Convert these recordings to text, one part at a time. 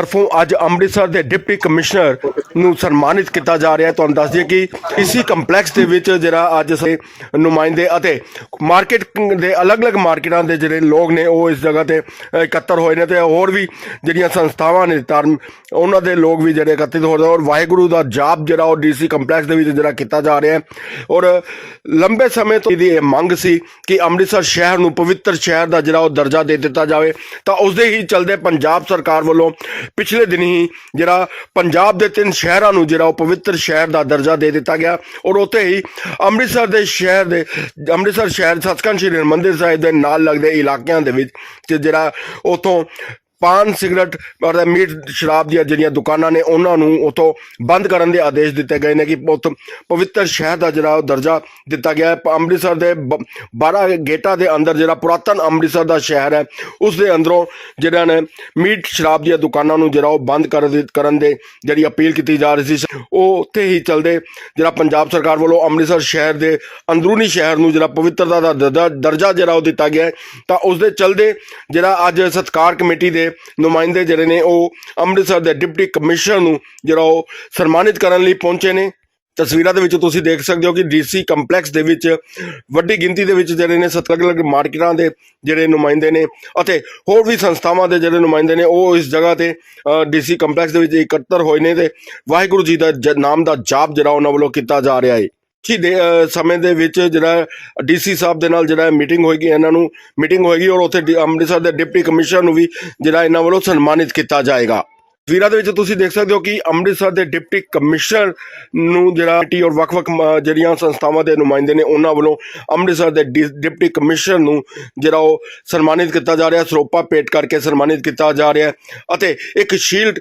ਤਰਫੋਂ ਅੱਜ ਅੰਮ੍ਰਿਤਸਰ ਦੇ ਡਿਪਟੀ ਕਮਿਸ਼ਨਰ ਨੂੰ ਸਨਮਾਨਿਤ ਕੀਤਾ ਜਾ ਰਿਹਾ ਹੈ। ਤੁਹਾਨੂੰ ਦੱਸ ਦਈਏ ਕਿ ਇਸੀ ਕੰਪਲੈਕਸ ਦੇ ਵਿੱਚ ਜਿਹੜਾ ਅੱਜ ਸੇ ਨੁਮਾਇੰਦੇ ਅਤੇ ਮਾਰਕੀਟ ਦੇ ਅਲੱਗ-ਅਲੱਗ ਮਾਰਕੀਟਾਂ ਦੇ ਜਿਹੜੇ ਲੋਕ ਨੇ, ਉਹ ਇਸ ਜਗ੍ਹਾ ਤੇ ਇਕੱਤਰ ਹੋਏ ਨੇ ਤੇ ਹੋਰ ਵੀ ਜਿਹੜੀਆਂ ਸੰਸਥਾਵਾਂ ਨੇ ਧਰਮ, ਉਹਨਾਂ ਦੇ ਲੋਕ ਵੀ ਜਿਹੜੇ ਇਕੱਤਰਿਤ ਹੋ ਰਹੇ ਔਰ ਵਾਹਿਗੁਰੂ ਦਾ ਜਾਪ ਜਿਹੜਾ ਉਹ ਡੀਸੀ ਕੰਪਲੈਕਸ ਦੇ ਵਿੱਚ ਜਿਹੜਾ ਕੀਤਾ ਜਾ ਰਿਹਾ ਹੈ। ਔਰ ਲੰਬੇ ਸਮੇਂ ਤੋਂ ਇਹਦੀ ਇਹ ਮੰਗ ਸੀ ਕਿ ਅੰਮ੍ਰਿਤਸਰ ਸ਼ਹਿਰ ਨੂੰ ਪਵਿੱਤਰ ਸ਼ਹਿਰ ਦਾ ਜਿਹੜਾ ਉਹ ਦਰਜਾ ਦੇ ਦਿੱਤਾ ਜਾਵੇ। ਤਾਂ ਉਸ ਦੇ ਹੀ ਚਲਦੇ ਪੰਜਾਬ ਸਰਕਾਰ ਵੱਲੋਂ ਪਿਛਲੇ ਦਿਨ ਹੀ ਜਿਹੜਾ ਪੰਜਾਬ ਦੇ ਤਿੰਨ ਸ਼ਹਿਰਾਂ ਨੂੰ ਜਿਹੜਾ ਉਹ ਪਵਿੱਤਰ ਸ਼ਹਿਰ ਦਾ ਦਰਜਾ ਦੇ ਦਿੱਤਾ ਗਿਆ ਔਰ ਉੱਥੇ ਹੀ ਅੰਮ੍ਰਿਤਸਰ ਦੇ ਸ਼ਹਿਰ ਦੇ, ਅੰਮ੍ਰਿਤਸਰ ਸ਼ਹਿਰ ਸੱਚਖੰਡ ਸ਼੍ਰੀ ਹਰਿਮੰਦਰ ਸਾਹਿਬ ਦੇ ਨਾਲ ਲੱਗਦੇ ਇਲਾਕਿਆਂ ਦੇ ਵਿੱਚ ਤੇ ਜਿਹੜਾ ਉਥੋਂ ਪਾਨ ਸਿਗਰਟ ਔਰ ਮੀਟ ਸ਼ਰਾਬ ਦੀਆਂ ਜਿਹੜੀਆਂ ਦੁਕਾਨਾਂ ਨੇ, ਉਹਨਾਂ ਨੂੰ ਉਥੋਂ ਬੰਦ ਕਰਨ ਦੇ ਆਦੇਸ਼ ਦਿੱਤੇ ਗਏ ਨੇ ਕਿ ਉਤ ਪਵਿੱਤਰ ਸ਼ਹਿਰ ਦਾ ਜਿਹੜਾ ਉਹ ਦਰਜਾ ਦਿੱਤਾ ਗਿਆ ਹੈ। ਅੰਮ੍ਰਿਤਸਰ ਦੇ ਬ- 12 ਗੇਟਾਂ ਦੇ ਅੰਦਰ ਜਿਹੜਾ ਪੁਰਾਤਨ ਅੰਮ੍ਰਿਤਸਰ ਦਾ ਸ਼ਹਿਰ ਹੈ, ਉਸ ਦੇ ਅੰਦਰੋਂ ਜਿਹੜਾ ਨੇ ਮੀਟ ਸ਼ਰਾਬ ਦੀਆਂ ਦੁਕਾਨਾਂ ਨੂੰ ਜਿਹੜਾ ਉਹ ਬੰਦ ਕਰ ਕਰਨ ਦੇ ਜਿਹੜੀ ਅਪੀਲ ਕੀਤੀ ਜਾ ਰਹੀ ਸੀ। ਉਹ ਉੱਥੇ ਹੀ ਚਲਦੇ ਜਿਹੜਾ ਪੰਜਾਬ ਸਰਕਾਰ ਵੱਲੋਂ ਅੰਮ੍ਰਿਤਸਰ ਸ਼ਹਿਰ ਦੇ ਅੰਦਰੂਨੀ ਸ਼ਹਿਰ ਨੂੰ ਜਿਹੜਾ ਪਵਿੱਤਰਤਾ ਦਾ ਦਰਜਾ ਦਰਜਾ ਜਿਹੜਾ ਉਹ ਦਿੱਤਾ ਗਿਆ ਤਾਂ ਉਸ ਦੇ ਚਲਦੇ ਜਿਹੜਾ ਅੱਜ ਸਤਕਾਰ ਕਮੇਟੀ ਦੇ ਨੁਮਾਇੰਦੇ ਜਿਹੜੇ ਨੇ ਉਹ ਅੰਮ੍ਰਿਤਸਰ ਦੇ ਡਿਪਟੀ ਕਮਿਸ਼ਨਰ ਨੂੰ ਜਿਹੜਾ ਉਹ ਸਨਮਾਨਿਤ ਕਰਨ ਲਈ ਪਹੁੰਚੇ ਨੇ। ਤਸਵੀਰਾਂ ਦੇ ਵਿੱਚ ਤੁਸੀਂ ਦੇਖ ਸਕਦੇ ਹੋ ਕਿ ਡੀਸੀ ਕੰਪਲੈਕਸ ਦੇ ਵਿੱਚ ਵੱਡੀ ਗਿਣਤੀ ਦੇ ਵਿੱਚ ਜਿਹੜੇ ਨੇ ਸਤਲਗ ਅਲੱਗ ਮਾਰਕੀਟਾਂ ਦੇ ਜਿਹੜੇ ਨੁਮਾਇੰਦੇ ਨੇ ਅਤੇ ਹੋਰ ਵੀ ਸੰਸਥਾਵਾਂ ਦੇ ਜਿਹੜੇ ਨੁਮਾਇੰਦੇ ਨੇ ਉਹ ਇਸ ਜਗ੍ਹਾ ਤੇ ਡੀਸੀ ਕੰਪਲੈਕਸ ਦੇ ਵਿੱਚ ਇਕੱਤਰ ਹੋਏ ਨੇ ਤੇ ਵਾਹਿਗੁਰੂ ਜੀ ਦਾ ਜ- ਨਾਮ ਦਾ ਜਾਪ ਜਿਹੜਾ ਉਹਨਾਂ ਵੱਲੋਂ ਕੀਤਾ ਜਾ ਰਿਹਾ ਹੈ ਜੀ ਦੇ ਸਮੇਂ ਦੇ ਵਿੱਚ ਜਿਹੜਾ ਡੀਸੀ ਸਾਹਿਬ ਦੇ ਨਾਲ ਜਿਹੜਾ ਮੀਟਿੰਗ ਹੋਏਗੀ, ਇਹਨਾਂ ਨੂੰ ਮੀਟਿੰਗ ਹੋਏਗੀ ਔਰ ਉੱਥੇ ਅੰਮ੍ਰਿਤਸਰ ਦੇ ਡਿਪਟੀ ਕਮਿਸ਼ਨਰ ਨੂੰ ਵੀ ਜਿਹੜਾ ਇਹਨਾਂ ਵੱਲੋਂ ਸਨਮਾਨਿਤ ਕੀਤਾ ਜਾਏਗਾ। ਤਸਵੀਰਾਂ ਦੇ ਵਿੱਚ ਤੁਸੀਂ ਦੇਖ ਸਕਦੇ ਹੋ ਕਿ ਅੰਮ੍ਰਿਤਸਰ ਦੇ ਡਿਪਟੀ ਕਮਿਸ਼ਨਰ ਨੂੰ ਜਿਹੜਾ ਟੀ ਔਰ ਵੱਖ-ਵੱਖ ਜਿਹੜੀਆਂ ਸੰਸਥਾਵਾਂ ਦੇ ਨੁਮਾਇੰਦੇ ਨੇ, ਉਹਨਾਂ ਵੱਲੋਂ ਅੰਮ੍ਰਿਤਸਰ ਦੇ ਡੀ- ਡਿਪਟੀ ਕਮਿਸ਼ਨਰ ਨੂੰ ਜਿਹੜਾ ਉਹ ਸਨਮਾਨਿਤ ਕੀਤਾ ਜਾ ਰਿਹਾ, ਸਰੋਪਾ ਭੇਟ ਕਰਕੇ ਸਨਮਾਨਿਤ ਕੀਤਾ ਜਾ ਰਿਹਾ ਅਤੇ ਇੱਕ ਸ਼ੀਲਡ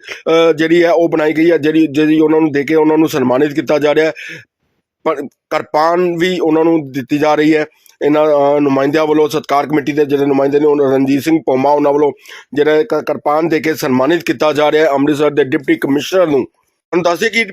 ਜਿਹੜੀ ਹੈ ਉਹ ਬਣਾਈ ਗਈ ਹੈ, ਜਿਹੜੀ ਜਿਹੜੀ ਉਹਨਾਂ ਨੂੰ ਦੇ ਕੇ ਉਹਨਾਂ ਨੂੰ ਸਨਮਾਨਿਤ ਕੀਤਾ ਜਾ ਰਿਹਾ ਕਿਰਪਾਨ ਵੀ ਉਹਨਾਂ ਨੂੰ ਦਿੱਤੀ ਜਾ ਰਹੀ ਹੈ। ਇਹਨਾਂ ਨੁਮਾਇੰਦਿਆਂ ਵੱਲੋਂ ਸਤਕਾਰ ਕਮੇਟੀ ਦੇ ਜਿਹੜੇ ਨੁਮਾਇੰਦੇ ਨੇ ਉਹਨਾਂ ਰਣਜੀਤ ਸਿੰਘ ਪੋਮਾ ਉਹਨਾਂ ਵੱਲੋਂ ਜਿਹੜਾ ਕਿਰਪਾਨ ਦੇ ਕੇ ਸਨਮਾਨਿਤ ਕੀਤਾ ਜਾ ਰਿਹਾ ਹੈ ਅੰਮ੍ਰਿਤਸਰ ਦੇ ਡਿਪਟੀ ਕਮਿਸ਼ਨਰ ਨੂੰ। ਹੁਣ ਦੱਸਿਆ ਕਿ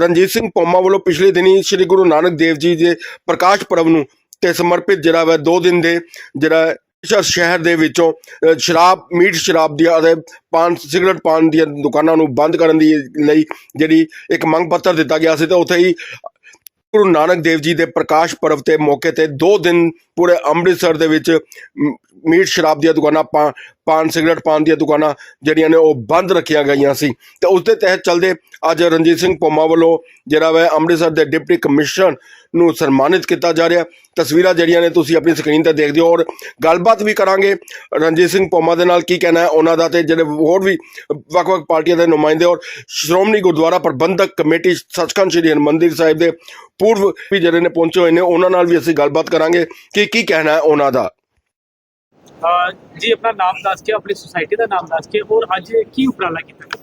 ਰਣਜੀਤ ਸਿੰਘ ਪੋਮਾ ਵੱਲੋਂ ਪਿਛਲੇ ਦਿਨੀ ਸ੍ਰੀ ਗੁਰੂ ਨਾਨਕ ਦੇਵ ਜੀ ਦੇ ਪ੍ਰਕਾਸ਼ ਪੁਰਬ ਨੂੰ ਤੇ ਸਮਰਪਿਤ ਜਿਹੜਾ ਵਾ ਦੋ ਦਿਨ ਦੇ ਜਿਹੜਾ ਸ਼ਹਿਰ ਦੇ ਵਿੱਚੋਂ ਸ਼ਰਾਬ, ਮੀਟ ਸ਼ਰਾਬ ਦੀਆਂ ਅਤੇ ਪਾਨ, ਸਿਗਰਟ ਪਾਨ ਦੀਆਂ ਦੁਕਾਨਾਂ ਨੂੰ ਬੰਦ ਕਰਨ ਦੀ ਲਈ ਜਿਹੜੀ ਇੱਕ ਮੰਗ ਪੱਤਰ ਦਿੱਤਾ ਗਿਆ ਸੀ ਤੇ ਉੱਥੇ ਹੀ ਗੁਰੂ ਨਾਨਕ ਦੇਵ ਜੀ ਦੇ ਪ੍ਰਕਾਸ਼ ਪੁਰਬ ਤੇ ਮੌਕੇ ਤੇ 2 ਦਿਨ ਪੂਰੇ ਅੰਮ੍ਰਿਤਸਰ ਦੇ ਵਿੱਚ ਮੀਟ ਸ਼ਰਾਬ ਦੀਆਂ ਦੁਕਾਨਾਂ ਪਾ- ਪਾਨ ਸਿਗਰਟ ਪਾਨ ਦੀਆਂ ਦੁਕਾਨਾਂ ਜਿਹੜੀਆਂ ਨੇ ਉਹ ਬੰਦ ਰੱਖੀਆਂ ਗਈਆਂ ਸੀ। ਤੇ ਉਸ ਦੇ ਤਹਿਤ ਚੱਲਦੇ ਅੱਜ ਰਣਜੀਤ ਸਿੰਘ ਪੋਮਾ ਵੱਲੋਂ ਜਿਹੜਾ ਵਾ ਅੰਮ੍ਰਿਤਸਰ ਦੇ ਡਿਪਟੀ ਕਮਿਸ਼ਨਰ ਨੂੰ ਸਨਮਾਨਿਤ ਕੀਤਾ ਜਾ ਰਿਹਾ। ਤਸਵੀਰਾਂ ਜਿਹੜੀਆਂ ਨੇ ਤੁਸੀਂ ਆਪਣੀ ਸਕਰੀਨ ਤੇ ਦੇਖਦੇ ਹੋ ਔਰ ਗੱਲਬਾਤ ਵੀ ਕਰਾਂਗੇ ਰਣਜੀਤ ਸਿੰਘ ਪੋਮਾ ਦੇ ਨਾਲ ਕੀ ਕਹਿਣਾ ਹੈ ਉਹਨਾਂ ਦਾ ਤੇ ਜਿਹੜੇ ਹੋਰ ਵੀ ਵੱਖ-ਵੱਖ ਪਾਰਟੀਆਂ ਦੇ ਨੁਮਾਇੰਦੇ ਔਰ ਸ਼੍ਰੋਮਣੀ ਗੁਰਦੁਆਰਾ ਪ੍ਰਬੰਧਕ ਕਮੇਟੀ ਸੱਚਖੰਡ ਸ੍ਰੀ ਹਰਿਮੰਦਰ ਸਾਹਿਬ ਦੇ ਪੂਰਵ ਵੀ ਜਿਹੜੇ ਨੇ ਪਹੁੰਚੇ ਹੋਏ ਨੇ, ਉਹਨਾਂ ਨਾਲ ਵੀ ਅਸੀਂ ਗੱਲਬਾਤ ਕਰਾਂਗੇ। ਕਿ ਕੀ ਕਹਿਣਾ ਹੈ ਉਹਨਾਂ ਦਾ? ਜੀ, ਆਪਣਾ ਨਾਮ ਦੱਸ ਕੇ, ਆਪਣੀ ਸੁਸਾਇਟੀ ਦਾ ਨਾਮ ਦੱਸ ਕੇ ਔਰ ਅੱਜ ਕੀ ਉਪਰਾਲਾ ਕੀਤਾ?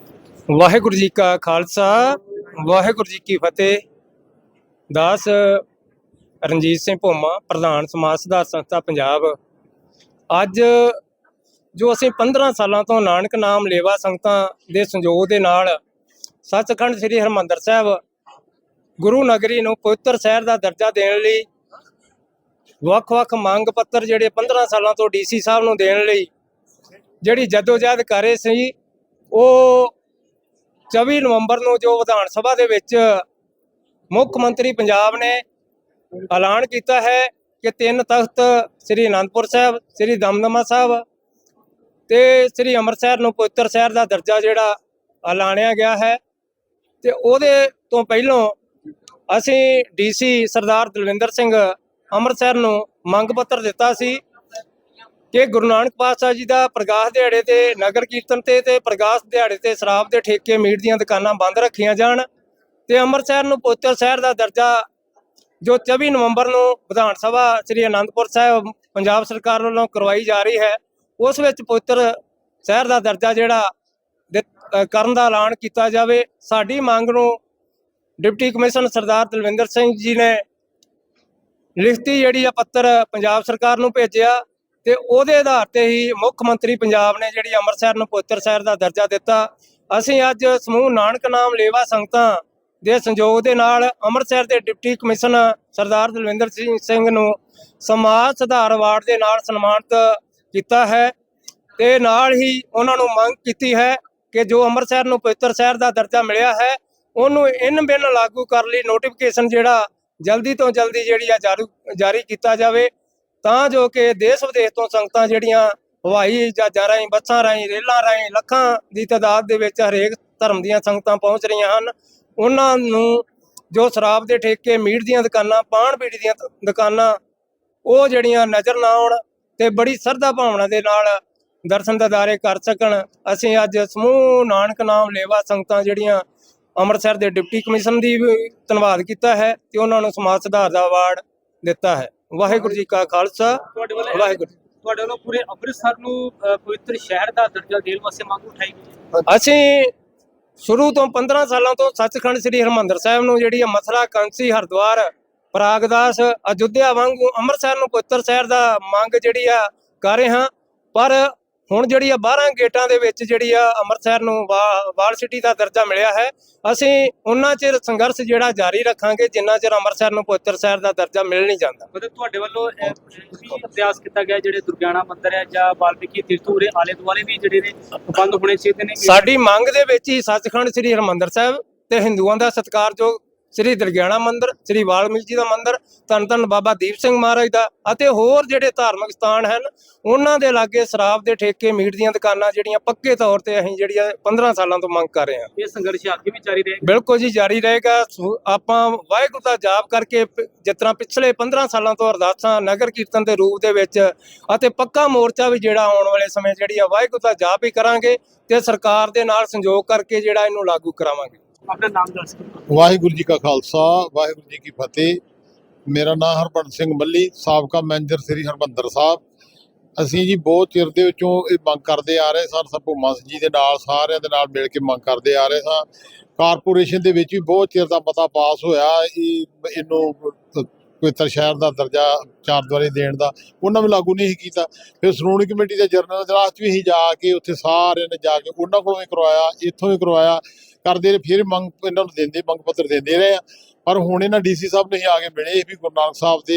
ਵਾਹਿਗੁਰੂ ਜੀ ਕਾ ਖਾਲਸਾ, ਵਾਹਿਗੁਰੂ ਜੀ ਕੀ ਫਤਿਹ। ਦਾਸ ਰਣਜੀਤ ਸਿੰਘ ਭੋਮਾ, ਪ੍ਰਧਾਨ ਸਮਾਜ ਸੁਧਾਰ ਸੰਸਥਾ ਪੰਜਾਬ। ਅੱਜ ਜੋ ਅਸੀਂ 15 ਸਾਲਾਂ ਤੋਂ ਨਾਨਕ ਨਾਮ ਲੇਵਾ ਸੰਗਤਾਂ ਦੇ ਸੰਯੋਗ ਦੇ ਨਾਲ ਸੱਚਖੰਡ ਸ੍ਰੀ ਹਰਮੰਦਰ ਸਾਹਿਬ ਗੁਰੂ ਨਗਰੀ ਨੂੰ ਪਵਿੱਤਰ ਸ਼ਹਿਰ ਦਾ ਦਰਜਾ ਦੇਣ ਲਈ ਵੱਖ-ਵੱਖ ਮੰਗ ਪੱਤਰ ਜਿਹੜੇ 15 ਸਾਲਾਂ ਤੋਂ ਡੀਸੀ ਸਾਹਿਬ ਨੂੰ ਦੇਣ ਲਈ ਜਿਹੜੀ ਜਦੋਜਹਿਦ ਕਰ ਰਹੇ ਸੀ, ਉਹ 24 ਨਵੰਬਰ ਨੂੰ ਜੋ ਵਿਧਾਨ ਸਭਾ ਦੇ ਵਿੱਚ ਮੁੱਖ ਮੰਤਰੀ ਪੰਜਾਬ ਨੇ ਐਲਾਨ ਕੀਤਾ ਹੈ ਕਿ ਤਿੰਨ ਤਖਤ ਸ੍ਰੀ ਅਨੰਦਪੁਰ ਸਾਹਿਬ, ਸ੍ਰੀ ਦਮਦਮਾ ਸਾਹਿਬ ਤੇ ਸ੍ਰੀ ਅੰਮ੍ਰਿਤਸਰ ਨੂੰ ਪਵਿੱਤਰ ਸ਼ਹਿਰ ਦਾ ਦਰਜਾ ਜਿਹੜਾ ਐਲਾਨਿਆ ਗਿਆ ਹੈ ਤੇ ਉਹਦੇ ਤੋਂ ਪਹਿਲਾਂ ਅਸੀਂ ਡੀਸੀ ਸਰਦਾਰ ਦਲਵਿੰਦਰ ਸਿੰਘ ਅੰਮ੍ਰਿਤਸਰ ਨੂੰ ਮੰਗ ਪੱਤਰ ਦਿੱਤਾ ਸੀ ਕਿ ਗੁਰੂ ਨਾਨਕ ਪਾਤਸ਼ਾਹ ਜੀ ਦਾ ਪ੍ਰਕਾਸ਼ ਦਿਹਾੜੇ ਤੇ ਨਗਰ ਕੀਰਤਨ ਤੇ ਤੇ ਪ੍ਰਕਾਸ਼ ਦਿਹਾੜੇ ਤੇ ਸ਼ਰਾਬ ਦੇ ਠੇਕੇ, ਮੀਟ ਦੀਆਂ ਦੁਕਾਨਾਂ ਬੰਦ ਰੱਖੀਆਂ ਜਾਣ ਤੇ ਅੰਮ੍ਰਿਤਸਰ ਨੂੰ ਪਵਿੱਤਰ ਸ਼ਹਿਰ ਦਾ ਦਰਜਾ ਜੋ 24 ਨਵੰਬਰ ਨੂੰ ਵਿਧਾਨ ਸਭਾ ਸ੍ਰੀ ਅਨੰਦਪੁਰ ਸਾਹਿਬ, ਪੰਜਾਬ ਸਰਕਾਰ ਵੱਲੋਂ ਕਰਵਾਈ ਜਾ ਰਹੀ ਹੈ, ਉਸ ਵਿੱਚ ਪਵਿੱਤਰ ਸ਼ਹਿਰ ਦਾ ਦਰਜਾ ਜਿਹੜਾ ਕਰਨ ਦਾ ਐਲਾਨ ਕੀਤਾ ਜਾਵੇ। ਸਾਡੀ ਮੰਗ ਨੂੰ ਡਿਪਟੀ ਕਮਿਸ਼ਨਰ ਸਰਦਾਰ ਦਲਵਿੰਦਰ ਸਿੰਘ ਜੀ ਨੇ ਲਿਖਤੀ ਜਿਹੜੀ ਆ ਪੱਤਰ ਪੰਜਾਬ ਸਰਕਾਰ ਨੂੰ ਭੇਜਿਆ ਤੇ ਉਹਦੇ ਆਧਾਰ ਤੇ ਹੀ ਮੁੱਖ ਮੰਤਰੀ ਪੰਜਾਬ ਨੇ ਜਿਹੜੀ ਅੰਮ੍ਰਿਤਸਰ ਨੂੰ ਪਵਿੱਤਰ ਸ਼ਹਿਰ ਦਾ ਦਰਜਾ ਦਿੱਤਾ। ਅਸੀਂ ਅੱਜ ਸਮੂਹ ਨਾਨਕ ਨਾਮ ਲੇਵਾ ਸੰਗਤਾਂ ਦੇ ਸੰਯੋਗ ਦੇ ਨਾਲ ਅੰਮ੍ਰਿਤਸਰ ਦੇ ਡਿਪਟੀ ਕਮਿਸ਼ਨਰ ਸਰਦਾਰ ਦਲਵਿੰਦਰ ਸਿੰਘ ਨੂੰ ਸਮਾਜ ਸੁਧਾਰ ਅਵਾਰਡ ਦੇ ਨਾਲ ਸਨਮਾਨਿਤ ਕੀਤਾ ਹੈ ਤੇ ਨਾਲ ਹੀ ਉਹਨਾਂ ਨੂੰ ਮੰਗ ਕੀਤੀ ਹੈ ਕਿ ਜੋ ਅੰਮ੍ਰਿਤਸਰ ਨੂੰ ਪਵਿੱਤਰ ਸ਼ਹਿਰ ਦਾ ਦਰਜਾ ਮਿਲਿਆ ਹੈ, ਉਹਨੂੰ ਇਨ ਬਿਨ ਲਾਗੂ ਕਰਨ ਲਈ ਨੋਟੀਫਿਕੇਸ਼ਨ ਜਿਹੜਾ ਜਲਦੀ ਤੋਂ ਜਲਦੀ ਜਿਹੜੀ ਆ ਜਾਰੂ ਜਾਰੀ ਕੀਤਾ ਜਾਵੇ, ਤਾਂ ਜੋ ਕਿ ਦੇਸ਼ ਵਿਦੇਸ਼ ਤੋਂ ਸੰਗਤਾਂ ਜਿਹੜੀਆਂ ਹਵਾਈ ਜਹਾਜ਼ਾਂ ਰਾਹੀਂ, ਬੱਸਾਂ ਰਾਹੀਂ, ਰੇਲਾਂ ਰਾਹੀਂ, ਲੱਖਾਂ ਦੀ ਤਾਦਾਦ ਦੇ ਵਿੱਚ ਹਰੇਕ ਧਰਮ ਦੀਆਂ ਸੰਗਤਾਂ ਪਹੁੰਚ ਰਹੀਆਂ ਹਨ, ਉਹਨਾਂ ਨੂੰ ਜੋ ਸ਼ਰਾਬ ਦੇ ਠੇਕੇ, ਮੀਟ ਦੀਆਂ ਦੁਕਾਨਾਂ ਪਾਣ ਬੀੜੀ ਦੀਆਂ ਦੁਕਾਨਾਂ, ਉਹ ਜਿਹੜੀਆਂ ਨਜ਼ਰ ਨਾ ਆਉਣ ਤੇ ਬੜੀ ਸਰਦਾ ਭਾਵਨਾ ਦੇ ਨਾਲ ਦਰਸ਼ਨ ਦਿਦਾਰੇ ਕਰ ਸਕਣ। ਅਸੀਂ ਅੱਜ ਸਮੂਹ ਨਾਨਕ ਨਾਮ ਲੇਵਾ ਸੰਗਤਾਂ ਜਿਹੜੀਆਂ ਅੰਮ੍ਰਿਤਸਰ ਦੇ ਡਿਪਟੀ ਕਮਿਸ਼ਨ ਦੀ ਧੰਨਵਾਦ ਕੀਤਾ ਹੈ ਤੇ ਉਹਨਾਂ ਨੂੰ ਸਮਾਜ ਸੁਧਾਰ ਦਾ ਅਵਾਰਡ ਦਿੱਤਾ ਹੈ। ਵਾਹਿਗੁਰੂ ਜੀ ਕਾ ਖਾਲਸਾ ਵਾਹਿਗੁਰੂ ਤੁਹਾਡੇ ਵੱਲੋਂ ਪੂਰੇ ਅੰਮ੍ਰਿਤਸਰ ਨੂੰ ਪਵਿੱਤਰ ਸ਼ਹਿਰ ਦਾ ਦਰਜਾ ਦੇਣ ਵਾਸਤੇ ਮੰਗ ਉਠਾਈ ਗਈ। ਅਸੀਂ ਸ਼ੁਰੂ ਤੋਂ 15 ਸਾਲਾਂ ਤੋਂ ਸੱਚਖੰਡ ਸ੍ਰੀ ਹਰਮੰਦਰ ਸਾਹਿਬ ਨੂੰ ਜਿਹੜੀ ਹੈ ਮਥਰਾ ਕਾਂਸੀ ਹਰਿਦੁਆਰ ਪ੍ਰਾਗਦਾਸ ਅਯੁੱਧਿਆ ਵਾਂਗੂ ਅੰਮ੍ਰਿਤਸਰ ਨੂੰ ਪਵਿੱਤਰ ਸ਼ਹਿਰ ਦਾ ਮੰਗ ਜਿਹੜੀ ਆ ਕਰ ਰਹੇ ਹਾਂ। ਪਰ ਹੁਣ ਜਿਹੜੀ ਆ 12 ਗੇਟਾਂ ਦੇ ਵਿੱਚ ਜਿਹੜੀ ਆ ਅੰਮ੍ਰਿਤਸਰ ਨੂੰ ਵਾਲ ਸਿਟੀ ਦਾ ਦਰਜਾ ਮਿਲਿਆ ਹੈ। ਅਸੀਂ ਉਹਨਾਂ ਚਿਰ ਸੰਘਰਸ਼ ਜਿਹੜਾ ਜਾਰੀ ਰੱਖਾਂਗੇ ਜਿੰਨਾ ਚਿਰ ਅੰਮ੍ਰਿਤਸਰ ਨੂੰ ਪਵਿੱਤਰ ਸ਼ਹਿਰ ਦਾ ਦਰਜਾ ਮਿਲ ਨਹੀਂ ਜਾਂਦਾ। ਮਤਲਬ ਤੁਹਾਡੇ ਵੱਲੋਂ ਅਭਿਆਸ ਕੀਤਾ ਗਿਆ ਜਿਹੜੇ ਦੁਰਗਿਆਣਾ ਮੰਦਿਰ ਹੈ ਜਾਂ ਵਾਲਮੀਕੀ ਤੀਰਥ ਉਰੇ ਆਲੇ ਦੁਆਲੇ ਵੀ ਜਿਹੜੇ ਨੇ ਬੰਦ ਹੋਣੇ ਚਾਹੀਦੇ ਨੇ? ਸਾਡੀ ਮੰਗ ਦੇ ਵਿੱਚ ਹੀ ਸੱਚਖੰਡ ਸ੍ਰੀ ਹਰਮੰਦਰ ਸਾਹਿਬ ਤੇ ਹਿੰਦੂਆਂ ਦਾ ਸਤਿਕਾਰਯੋਗ ਸ੍ਰੀ ਦਰਗਿਆਣਾ ਮੰਦਿਰ ਸ੍ਰੀ ਵਾਲਮੀਕੀ ਜੀ ਦਾ ਮੰਦਿਰ ਧੰਨ ਧੰਨ ਬਾਬਾ ਦੀਪ ਸਿੰਘ ਮਹਾਰਾਜ ਦਾ ਅਤੇ ਹੋਰ ਜਿਹੜੇ ਧਾਰਮਿਕ ਸਥਾਨ ਹਨ ਉਹਨਾਂ ਦੇ ਲਾਗੇ ਸ਼ਰਾਬ ਦੇ ਠੇਕੇ ਮੀਟ ਦੀਆਂ ਦੁਕਾਨਾਂ ਜਿਹੜੀਆਂ ਪੱਕੇ ਤੌਰ ਤੇ ਅਸੀਂ ਜਿਹੜੀਆਂ 15 ਸਾਲਾਂ ਤੋਂ ਮੰਗ ਕਰ ਰਹੇ ਹਾਂ। ਇਹ ਸੰਘਰਸ਼ ਅੱਗੇ ਵੀ ਜਾਰੀ ਰਹੇਗਾ? ਬਿਲਕੁਲ ਜੀ ਜਾਰੀ ਰਹੇਗਾ। ਆਪਾਂ ਵਾਹਿਗੁਰੂ ਦਾ ਜਾਪ ਕਰਕੇ ਜਿਸ ਤਰ੍ਹਾਂ ਪਿਛਲੇ 15 ਸਾਲਾਂ ਤੋਂ ਅਰਦਾਸਾਂ ਨਗਰ ਕੀਰਤਨ ਦੇ ਰੂਪ ਦੇ ਵਿੱਚ ਅਤੇ ਪੱਕਾ ਮੋਰਚਾ ਵੀ ਜਿਹੜਾ ਆਉਣ ਵਾਲੇ ਸਮੇਂ ਜਿਹੜੀ ਆ ਵਾਹਿਗੁਰੂ ਦਾ ਜਾਪ ਹੀ ਕਰਾਂਗੇ ਤੇ ਸਰਕਾਰ ਦੇ ਨਾਲ ਸੰਯੋਗ ਕਰਕੇ ਜਿਹੜਾ ਇਹਨੂੰ ਲਾਗੂ ਕਰਾਵਾਂਗੇ। ਆਪਣਾ ਨਾਮ ਦੱਸ ਕੇ ਵਾਹਿਗੁਰੂ ਜੀ ਕਾ ਖਾਲਸਾ, ਵਾਹਿਗੁਰੂ ਜੀ ਕੀ ਫਤਿਹ। ਮੇਰਾ ਨਾਮ ਹਰਬੰਸ ਸਿੰਘ ਮੱਲੀ, ਸਾਬਕਾ ਮੈਨੇਜਰ ਸ੍ਰੀ ਹਰਮੰਦਰ ਸਾਹਿਬ। ਅਸੀਂ ਜੀ ਬਹੁਤ ਚਿਰ ਦੇ ਵਿੱਚੋਂ ਇਹ ਮੰਗ ਕਰਦੇ ਆ ਰਹੇ ਸਨ ਸਭੂ ਜੀ ਦੇ ਨਾਲ, ਸਾਰਿਆਂ ਦੇ ਨਾਲ ਮਿਲ ਕੇ ਮੰਗ ਕਰਦੇ ਆ ਰਹੇ ਸਾਂ। ਕਾਰਪੋਰੇਸ਼ਨ ਦੇ ਵਿੱਚ ਵੀ ਬਹੁਤ ਚਿਰ ਦਾ ਮਤਾ ਪਾਸ ਹੋਇਆ, ਇਹ ਇਹਨੂੰ ਪਵਿੱਤਰ ਸ਼ਹਿਰ ਦਾ ਦਰਜਾ ਚਾਰ ਦੁਆਰੇ ਦੇਣ ਦਾ, ਉਹਨਾਂ ਨੂੰ ਲਾਗੂ ਨਹੀਂ ਸੀ ਕੀਤਾ। ਫਿਰ ਸ਼੍ਰੋਮਣੀ ਕਮੇਟੀ ਦੇ ਜਰਨਲ ਇਜਲਾਸ ਵੀ ਅਸੀਂ ਜਾ ਕੇ ਉੱਥੇ ਸਾਰਿਆਂ ਨੇ ਜਾ ਕੇ ਉਹਨਾਂ ਕੋਲੋਂ ਵੀ ਕਰਵਾਇਆ, ਇੱਥੋਂ ਵੀ ਕਰਵਾਇਆ। ਕਰਦੇ ਰਹੇ, ਫਿਰ ਮੰਗ ਇਹਨਾਂ ਨੂੰ ਦਿੰਦੇ, ਮੰਗ ਪੱਤਰ ਦਿੰਦੇ ਰਹੇ ਆ। ਪਰ ਹੁਣ ਇਹਨਾਂ ਡੀਸੀ ਸਾਹਿਬ ਨੇ ਆ ਕੇ ਮਿਲੇ ਵੀ ਗੁਰੂ ਨਾਨਕ ਸਾਹਿਬ ਦੇ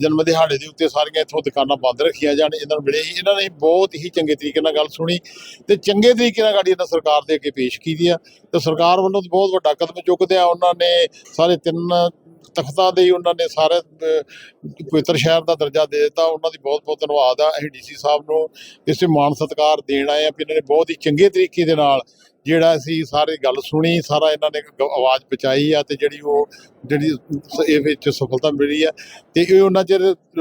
ਜਨਮ ਦਿਹਾੜੇ ਦੇ ਉੱਤੇ ਸਾਰੀਆਂ ਇੱਥੋਂ ਦੁਕਾਨਾਂ ਬੰਦ ਰੱਖੀਆਂ ਜਾਣ, ਇਹਨਾਂ ਨੂੰ ਮਿਲੇ ਸੀ। ਇਹਨਾਂ ਨੇ ਬਹੁਤ ਹੀ ਚੰਗੇ ਤਰੀਕੇ ਨਾਲ ਗੱਲ ਸੁਣੀ ਤੇ ਚੰਗੇ ਤਰੀਕੇ ਨਾਲ ਗਾੜੀ ਇਹਨਾਂ ਸਰਕਾਰ ਦੇ ਅੱਗੇ ਪੇਸ਼ ਕੀਤੀ ਆ। ਤੇ ਸਰਕਾਰ ਵੱਲੋਂ ਬਹੁਤ ਵੱਡਾ ਕਦਮ ਚੁੱਕਦੇ ਆ। ਉਹਨਾਂ ਨੇ ਸਾਰੇ ਤਿੰਨ ਤਖਤਾ ਦੇ ਉਹਨਾਂ ਨੇ ਸਾਰੇ ਪਵਿੱਤਰ ਸ਼ਹਿਰ ਦਾ ਦਰਜਾ ਦੇ ਦਿੱਤਾ। ਉਹਨਾਂ ਦੀ ਬਹੁਤ ਬਹੁਤ ਧੰਨਵਾਦ ਆ। ਅਸੀਂ ਡੀਸੀ ਸਾਹਿਬ ਨੂੰ ਇਸੇ ਮਾਣ ਸਤਿਕਾਰ ਦੇਣ ਆਏ ਆ ਵੀ ਇਹਨਾਂ ਨੇ ਬਹੁਤ ਹੀ ਚੰਗੇ ਤਰੀਕੇ ਦੇ ਨਾਲ ਜਿਹੜਾ ਅਸੀਂ ਸਾਰੇ ਗੱਲ ਸੁਣੀ, ਸਾਰਾ ਇਹਨਾਂ ਨੇ ਆਵਾਜ਼ ਪਹੁੰਚਾਈ ਆ ਤੇ ਜਿਹੜੀ ਉਹ, ਜਿਹੜੀ ਇਹ ਵਿੱਚ ਸਫਲਤਾ ਮਿਲੀ ਆ। ਤੇ ਇਹ ਉਹਨਾਂ ਚਿਰ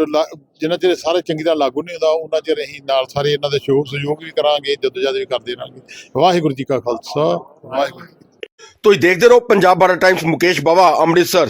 ਲਾ- ਜਿੰਨਾ ਚਿਰ ਸਾਰੇ ਚੰਗੀ ਤਰ੍ਹਾਂ ਲਾਗੂ ਨਹੀਂ ਹੁੰਦਾ, ਉਹਨਾਂ ਚਿਰ ਅਸੀਂ ਨਾਲ ਸਾਰੇ ਇਹਨਾਂ ਦੇ ਸਹਿਯੋਗ ਸਹਿਯੋਗ ਵੀ ਕਰਾਂਗੇ ਜਦੋਜਦ ਵੀ ਕਰਦੇ ਰਹਾਂਗੇ। ਵਾਹਿਗੁਰੂ ਜੀ ਕਾ ਖਾਲਸਾ। ਵਾਹਿਗੁਰੂ ਤੁਸੀਂ ਦੇਖਦੇ ਰਹੋ ਪੰਜਾਬ ਬਾਰਾ ਟਾਈਮਸ ਮੁਕੇਸ਼ ਬਾਵਾ, ਅੰਮ੍ਰਿਤਸਰ।